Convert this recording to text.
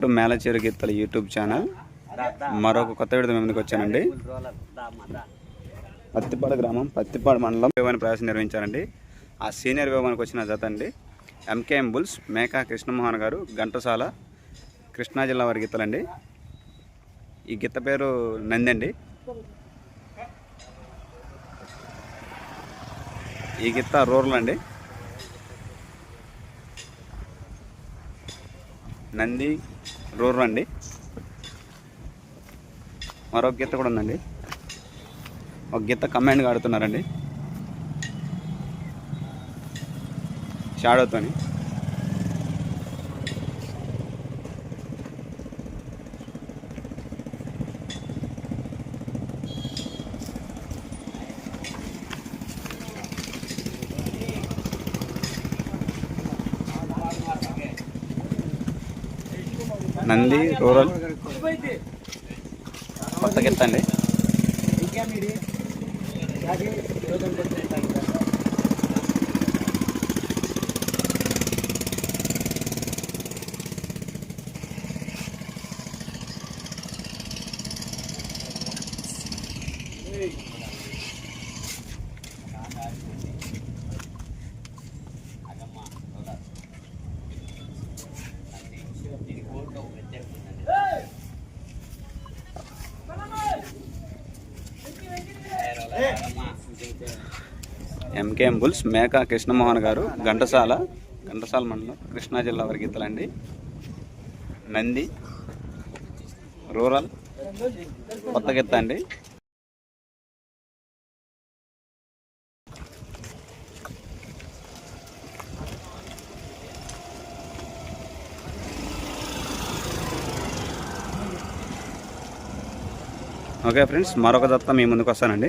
ఇప్పుడు మేలచేరు గీతల YouTube channel. మరొక కొత్త విడత మీ ముందుకు వచ్చానండి. పత్తిపాడు గ్రామం పత్తిపాడు మండలం వివాహాన్ని ప్రవేశం నిర్వహించారండి. ఆ సీనియర్ వివాహానికి వచ్చిన జత అండి. ఎంకేఎం బుల్స్ మేకా కృష్ణమోహన్ గారు ఘంటసాల కృష్ణా జిల్లా వారి గీతలండి ఈ గీత పేరు నంది అండి ఈ గీత రూరల్ అండి. నంది రూరల్ అండి మరొక గీత కూడా ఉందండి. ఒక గీత కమాండ్గా ఆడుతున్నారండి. షాడోతోని. నంది రూరల్ కొత్త గీత అండి ఎంకేఎం బుల్స్ మేకా కృష్ణమోహన్ గారు ఘంటసాల ఘంటసాల మండలం కృష్ణా జిల్లా వారి గీతలండి నంది రూరల్ కొత్త అండి. ఓకే ఫ్రెండ్స్ మరొక దత్త మీ ముందుకు వస్తానండి.